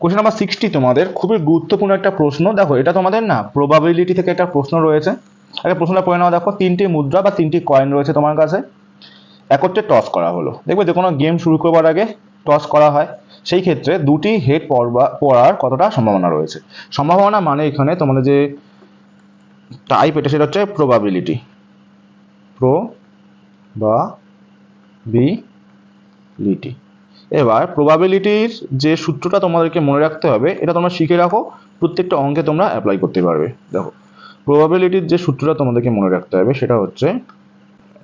Question number sixty তোমাদের, খুবই গুরুত্বপূর্ণ একটা প্রশ্ন। দেখো, এটা তোমাদের না প্রবাবিলিটি থেকে একটা প্রশ্ন রয়েছে। আগে প্রশ্নটা পড়ে নাও, দেখো, তিনটি মুদ্রা বা তিনটি কয়েন রয়েছে তোমার কাছে। একত্রে টস করা হলো। দেখবে যে কোনো গেম শুরু করবার আগে টস করা হয়। সেই ক্ষেত্রে দুটি হেড পড়বা, পড়ার কতটা সম্ভাবনা রয়েছে? সম্ভাবনা মানে এখানে তোমাদের যে টাইপ এটা, সেটা হচ্ছে প্রবাবিলিটি প্রো বা বি লিটি এবার প্রবাবিলিটির যে সূত্রটা তোমাদেরকে মনে রাখতে হবে, এটা তোমরা শিখে রাখো, প্রত্যেকটা অঙ্কে তোমরা অ্যাপ্লাই করতে পারবে। দেখো প্রবাবিলিটির যে সূত্রটা তোমাদেরকে মনে রাখতে হবে, সেটা হচ্ছে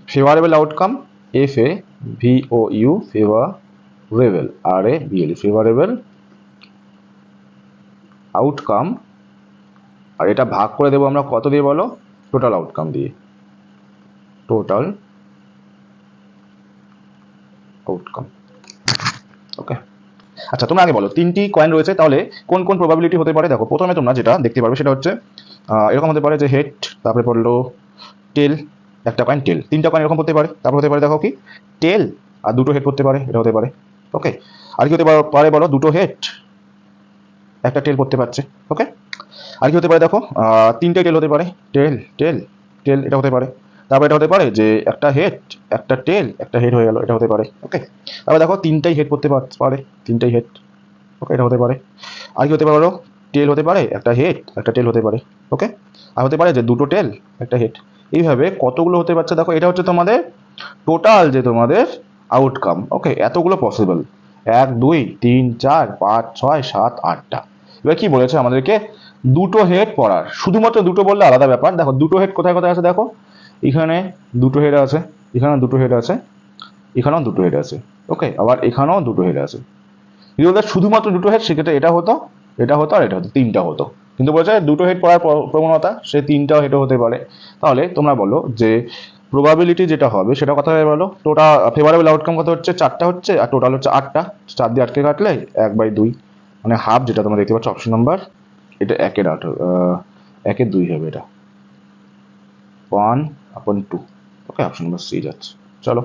favourable outcome F A V O U favourable R A B L favourable outcome আর এটা ভাগ করে দেবো আমরা কত দিয়ে বলো? টোটাল আউটকাম দিয়ে। টোটাল আউটকাম ওকে আচ্ছা তোমরা আগে বলো, তিনটি কয়েন রয়েছে, তাহলে কোন কোন প্রবাবিলিটি হতে পারে? দেখো, প্রথমে তোমরা যেটা দেখতে পারবে সেটা হচ্ছে এরকম হতে পারে যে হেড তারপরে পড়ল টেল একটা কয়েন টেল তিনটা কয়েন এরকম হতে পারে। তারপর হতে পারে দেখো কি টেল আর দুটো হেড করতে পারে, এটা হতে পারে। ওকে আর কি হতে পারে- বলো, দুটো হেড একটা টেল করতে পারছে। ওকে আর কি হতে পারে দেখো তিনটে টেল হতে পারে টেল টেল টেল এটা হতে পারে। তারপর এটা হতে পারে যে একটা হেড একটা টেল একটা হেড হয়ে গেল, এটা হতে পারে ওকে তারপর দেখো তিনটাই হেড করতে পার- তিনটাই হেড ওকে এটা হতে পারে। আর কি হতে পারে টেল হতে পারে, একটা হেড একটা টেল হতে পারে ওকে আর হতে পারে যে দুটো টেল একটা হেড এইভাবে কতগুলো হতে পারছে দেখো, এটা হচ্ছে তোমাদের টোটাল যে তোমাদের আউটকাম ওকে এতগুলো পসিবল এক, দুই, তিন, চার, পাঁচ, ছয়, সাত, আটটা। এবার কি বলেছে আমাদেরকে? দুটো হেড পড়ার। শুধুমাত্র দুটো বললে আলাদা ব্যাপার। দেখো, দুটো হেড কোথায় কোথায় আছে দেখো? এখানে দুটো হেড আছে, এখানেও দুটো হেড আছে, এখানেও দুটো হেড আছে। ওকে আবার এখানেও দুটো হেড আছে। যদি ওদের শুধুমাত্র দুটো হেড সেক্ষেত্রে এটা হতো এটা হতো আর এটা হতো, তিনটা হতো। কিন্তু বলছে দুটো হেড পড়ার প্র- প্রবণতা, সে তিনটাও হেডও হতে পারে। তাহলে তোমরা বলো যে প্রবাবিলিটি যেটা হবে, সেটা কথা হয়ে বলো? টোটাল ফেভারেবল আউটকাম কত হচ্ছে? চারটা হচ্ছে, আর টোটাল হচ্ছে আটটা। চার দিয়ে আটকে কাটলে এক বাই দুই। মানে হাফ যেটা তোমরা দেখতে পাচ্ছ অপশন নাম্বার এটা একের আট একের দুই হবে এটা। ওয়ান আপন two okay option number c যাচ্ছে চলো